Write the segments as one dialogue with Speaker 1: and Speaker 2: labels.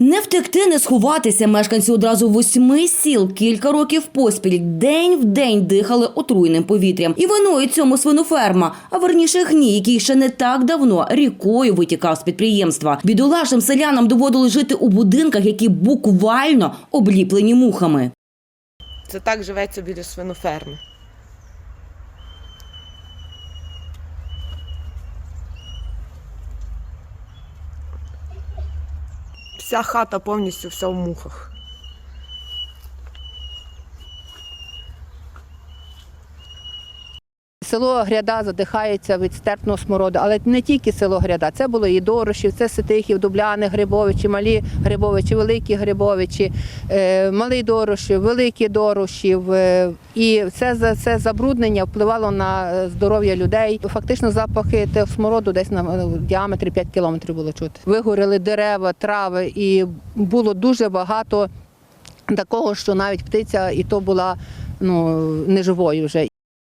Speaker 1: Не втекти, не сховатися. Мешканці одразу восьми сіл кілька років поспіль день в день дихали отруєним повітрям. І виною цьому свиноферма, а верніше гній, який ще не так давно рікою витікав з підприємства. Бідолашним селянам доводилось жити у будинках, які буквально обліплені мухами.
Speaker 2: Це так живеться біля свиноферми. Вся хата повністю вся в мухах.
Speaker 3: Село Гряда задихається від стерпного смороду, але не тільки село Гряда. Це було і Дорошів, це Ситихів, Дубляни, Грибовичі, Малі Грибовичі, Великі Грибовичі, е, Малий Дорошів, Великий Дорошів. е, І це, це забруднення впливало на е, здоров'я людей. Фактично запахи того смороду десь на е, діаметрі 5 кілометрів було чути. Вигоріли дерева, трави, і було дуже багато такого, що навіть птиця і то була ну, неживою вже.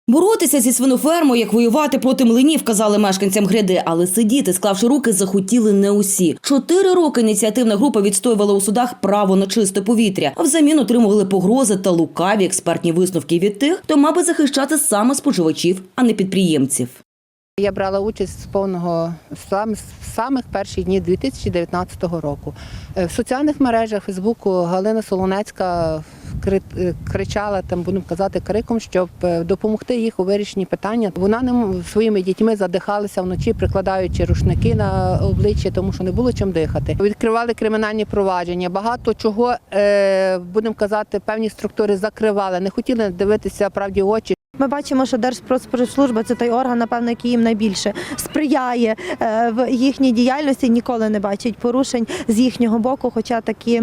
Speaker 1: Боротися зі свинофермою, як воювати проти млинів, казали мешканцям гряди, але сидіти, склавши руки, захотіли не усі. Чотири роки ініціативна група відстоювала у судах право на чисте повітря, а взамін отримували погрози та лукаві експертні висновки від тих, хто мав би захищати саме споживачів, а не підприємців.
Speaker 3: Я брала участь з повного сам- з самих перших днів 2019 року. Е, В соціальних мережах Фейсбуку Галина Солонецька е, кричала там, будемо казати, криком, щоб е, допомогти їх у вирішенні питання. Вона не своїми дітьми задихалася вночі, прикладаючи рушники на обличчя, тому що не було чим дихати. Відкривали кримінальні провадження. Багато чого будемо казати, певні структури закривали, не хотіли дивитися правді в очі.
Speaker 4: Ми бачимо, що Держпродспоживслужба це той орган, напевно, який їм найбільше сприяє е, в їхній діяльності. Ніколи не бачить порушень з їхнього боку, хоча такі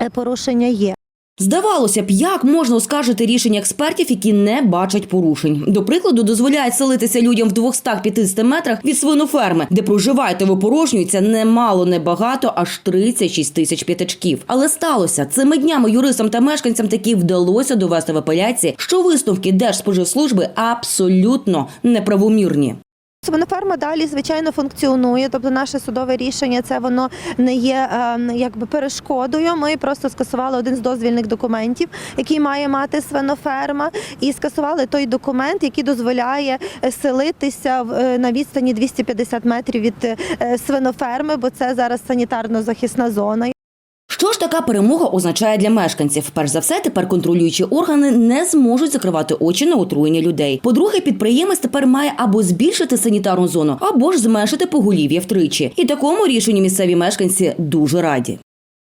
Speaker 4: е, порушення є.
Speaker 1: Здавалося б, як можна оскаржити рішення експертів, які не бачать порушень. До прикладу, дозволяють селитися людям в 250 метрах від свиноферми, де проживають та випорожнюються немало, не багато, аж 36 тисяч п'ятачків. Але сталося цими днями юристам та мешканцям таки вдалося довести в апеляції, що висновки Держспоживслужби абсолютно неправомірні.
Speaker 4: Свиноферма далі звичайно функціонує, тобто наше судове рішення це воно не є е, якби перешкодою. Ми просто скасували один з дозвільних документів, який має мати свиноферма, і скасували той документ, який дозволяє селитися е, на відстані 250 метрів від е, свиноферми, бо це зараз санітарно-захисна зона.
Speaker 1: Що ж така перемога означає для мешканців? Перш за все, тепер контролюючі органи не зможуть закривати очі на отруєння людей. По-друге, підприємець тепер має або збільшити санітарну зону, або ж зменшити поголів'я втричі. І такому рішенню місцеві мешканці дуже раді.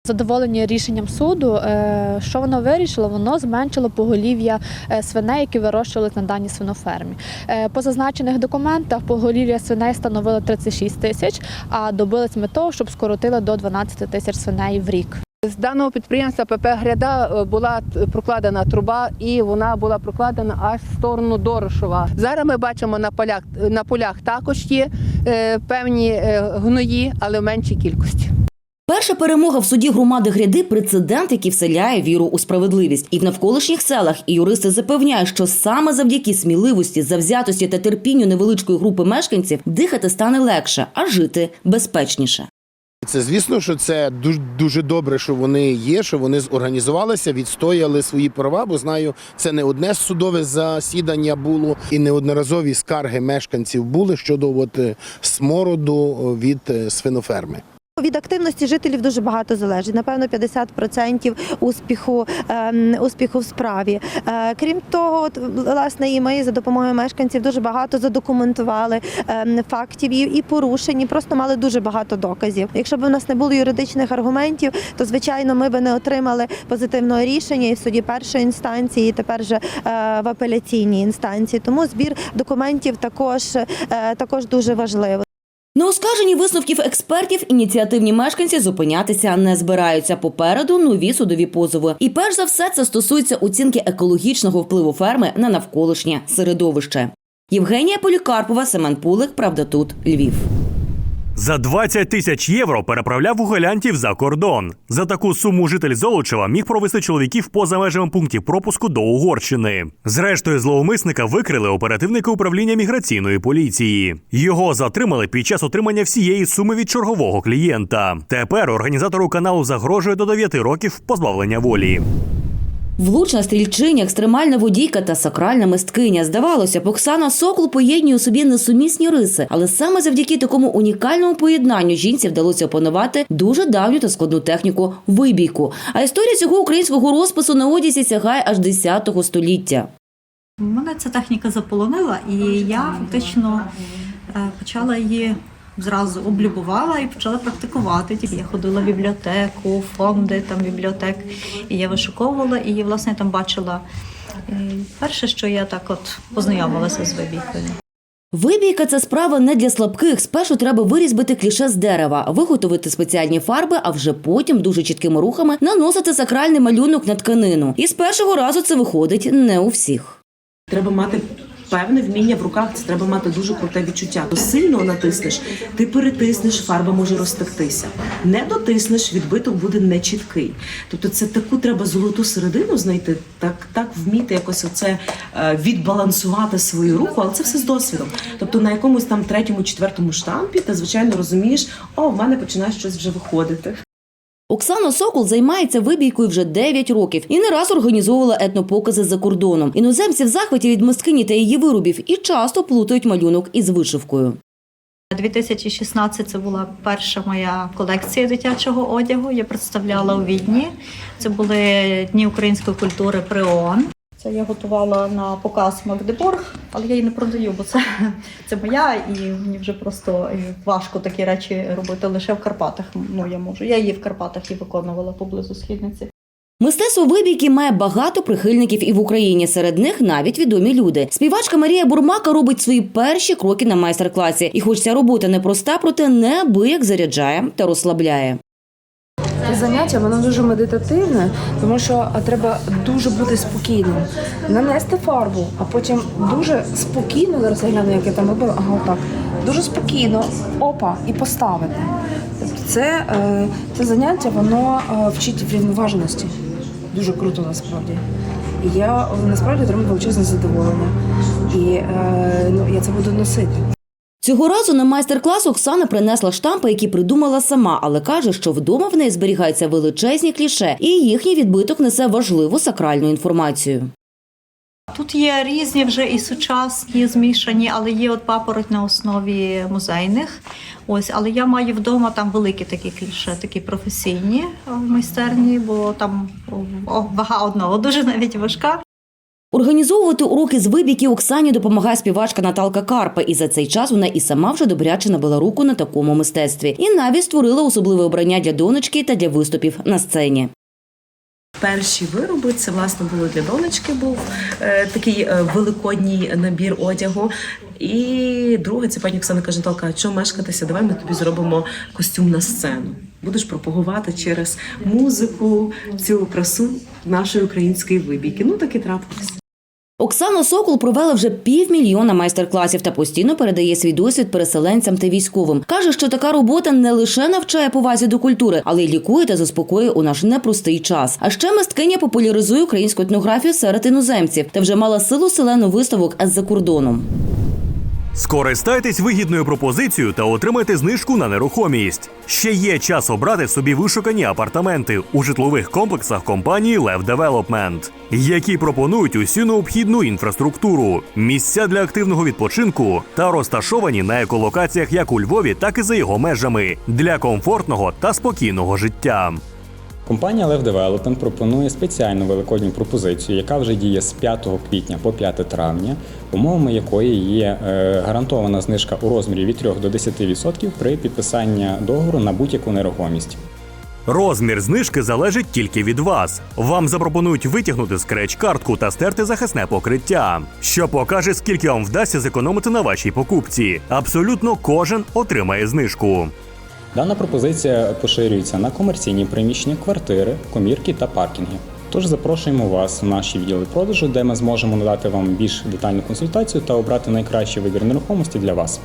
Speaker 5: Задоволені рішенням суду, е, що воно вирішило? Воно зменшило поголів'я е, свиней, які вирощувалися на даній свинофермі. Е, По зазначених документах поголів'я свиней становило 36 тисяч, а добились ми того, щоб скоротили до 12 тисяч свиней в рік.
Speaker 3: З даного підприємства ПП Гряда е, була прокладена труба, і вона була прокладена аж в сторону Дорошова. Зараз ми бачимо на полях на полях також є е, певні е, гної, але в меншій кількості.
Speaker 1: Перша перемога в суді громади гряди прецедент, який вселяє віру у справедливість. І в навколишніх селах і юристи запевняють, що саме завдяки сміливості, завзятості та терпінню невеличкої групи мешканців дихати стане легше, а жити безпечніше.
Speaker 6: Це звісно, що це дуже дуже добре, що вони є, що вони зорганізувалися, відстояли свої права. Бо знаю, це не одне судове засідання було, і неодноразові скарги мешканців були щодо от, е, смороду від е, свиноферми.
Speaker 4: Від активності жителів дуже багато залежить. Напевно, 50% успіху, ем, успіху в справі. Е, крім того, власне, і ми за допомогою мешканців дуже багато задокументували ем, фактів і, порушень, і просто мали дуже багато доказів. Якщо б у нас не було юридичних аргументів, то звичайно ми би не отримали позитивного рішення і в суді першої інстанції, і тепер же е, в апеляційній інстанції. Тому збір документів також, е, також дуже важливо.
Speaker 1: На оскарженні висновків експертів ініціативні мешканці зупинятися не збираються. Попереду нові судові позови. І перш за все це стосується оцінки екологічного впливу ферми на навколишнє середовище. Євгенія Полікарпова, Семен Пулик, Правда тут, Львів.
Speaker 7: За 20 тисяч євро переправляв уголянтів за кордон. За таку суму житель Золочева міг провести чоловіків поза межами пунктів пропуску до Угорщини. Зрештою, зловмисника викрили оперативники управління міграційної поліції. Його затримали під час отримання всієї суми від чергового клієнта. Тепер організатору каналу загрожує до 9 років позбавлення волі.
Speaker 1: Влучна стрільчиня, екстремальна водійка та сакральна мисткиня. Здавалося, б, Оксана Сокол поєднує у собі несумісні риси, але саме завдяки такому унікальному поєднанню жінці вдалося опанувати дуже давню та складну техніку вибійку. А історія цього українського розпису на одязі сягає аж 10 століття.
Speaker 8: Мене ця техніка заполонила, і я фактично е, почала її зразу облюбувала і почала практикувати. Я ходила в бібліотеку, фонди там бібліотек, і я вишуковувала, і власне я там бачила. е, Перше, що я так от познайомилася з вибійкою.
Speaker 1: Вибійка це справа не для слабких. Спершу треба вирізбити кліше з дерева, виготовити спеціальні фарби, а вже потім дуже чіткими рухами наносити сакральний малюнок на тканину. І з першого разу це виходить не у всіх.
Speaker 9: Треба мати певне вміння в руках, це треба мати дуже круте відчуття. То сильно натиснеш, ти перетиснеш, фарба може розтектися. Не дотиснеш, відбиток буде нечіткий. Тобто це таку треба золоту середину знайти, так, так вміти якось оце е, відбалансувати свою руку, але це все з досвідом. Тобто на якомусь там третьому, четвертому штампі ти звичайно розумієш, о, в мене починає щось вже виходити.
Speaker 1: Оксана Сокол займається вибійкою вже 9 років і не раз організовувала етнопокази за кордоном. Іноземці в захваті від мисткині та її виробів і часто плутають малюнок із вишивкою.
Speaker 8: 2016 це була перша моя колекція дитячого одягу. Я представляла у Відні. Це були дні української культури при ООН. Це я готувала на показ Магдебург, але я її не продаю, бо це, це моя, і мені вже просто важко такі речі робити лише в Карпатах. Ну я можу. Я її в Карпатах і виконувала поблизу східниці.
Speaker 1: Мистецтво вибійки має багато прихильників і в Україні. Серед них навіть відомі люди. Співачка Марія Бурмака робить свої перші кроки на майстер-класі. І хоч ця робота непроста, проте неабияк заряджає та розслабляє.
Speaker 10: Це заняття воно дуже медитативне, тому що треба дуже бути спокійним, нанести фарбу, а потім дуже спокійно зараз я гляну, як я там робила. Ага, отак. Дуже спокійно, опа, і поставити. Тобто це, е, це заняття воно е, вчить врівноваженості. Дуже круто насправді. І я насправді отримую величезне задоволення. І е, ну, я це буду носити.
Speaker 1: Цього разу на майстер-клас Оксана принесла штампи, які придумала сама, але каже, що вдома в неї зберігаються величезні кліше, і їхній відбиток несе важливу сакральну інформацію.
Speaker 8: Тут є різні вже і сучасні змішані, але є от папороть на основі музейних. Ось, але я маю вдома там великі такі кліше, такі професійні в майстерні, бо там вага одного дуже навіть важка.
Speaker 1: Організовувати уроки з вибійки Оксані допомагає співачка Наталка Карпа, і за цей час вона і сама вже добряче набила руку на такому мистецтві. І навіть створила особливе обрання для донечки та для виступів на сцені.
Speaker 9: Перші вироби це власне було для донечки. Був е, такий е, великодній набір одягу. І друге, це пані Оксана каже, Наталка, що мешкатися? Давай ми тобі зробимо костюм на сцену. Будеш пропагувати через музику цю красу нашої української вибійки. Ну так і трапилось.
Speaker 1: Оксана Сокол провела вже півмільйона майстер-класів та постійно передає свій досвід переселенцям та військовим. Каже, що така робота не лише навчає повазі до культури, але й лікує та заспокоює у наш непростий час. А ще мисткиня популяризує українську етнографію серед іноземців та вже мала силу селену виставок з за кордоном.
Speaker 7: Скористайтесь вигідною пропозицією та отримайте знижку на нерухомість. Ще є час обрати собі вишукані апартаменти у житлових комплексах компанії Лев Девелопмент, які пропонують усю необхідну інфраструктуру, місця для активного відпочинку та розташовані на еколокаціях як у Львові, так і за його межами для комфортного та спокійного життя.
Speaker 11: Компанія Lev Development пропонує спеціальну великодню пропозицію, яка вже діє з 5 квітня по 5 травня, умовами якої є е, гарантована знижка у розмірі від 3 до 10% при підписанні договору на будь-яку нерухомість.
Speaker 7: Розмір знижки залежить тільки від вас. Вам запропонують витягнути скреч-картку та стерти захисне покриття, що покаже, скільки вам вдасться зекономити на вашій покупці. Абсолютно кожен отримає знижку.
Speaker 11: Дана пропозиція поширюється на комерційні приміщення, квартири, комірки та паркінги. Тож запрошуємо вас в наші відділи продажу, де ми зможемо надати вам більш детальну консультацію та обрати найкращий вибір нерухомості для вас.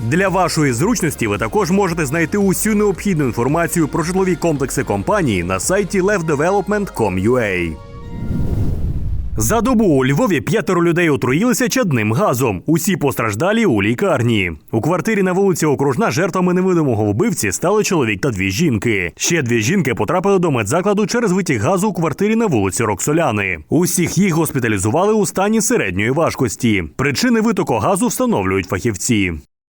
Speaker 7: Для вашої зручності ви також можете знайти усю необхідну інформацію про житлові комплекси компанії на сайті levdevelopment.com.ua. За добу у Львові п'ятеро людей отруїлися чадним газом. Усі постраждалі у лікарні. У квартирі на вулиці Окружна жертвами невидимого вбивці стали чоловік та дві жінки. Ще дві жінки потрапили до медзакладу через витік газу у квартирі на вулиці Роксоляни. Усіх їх госпіталізували у стані середньої важкості. Причини витоку газу встановлюють фахівці.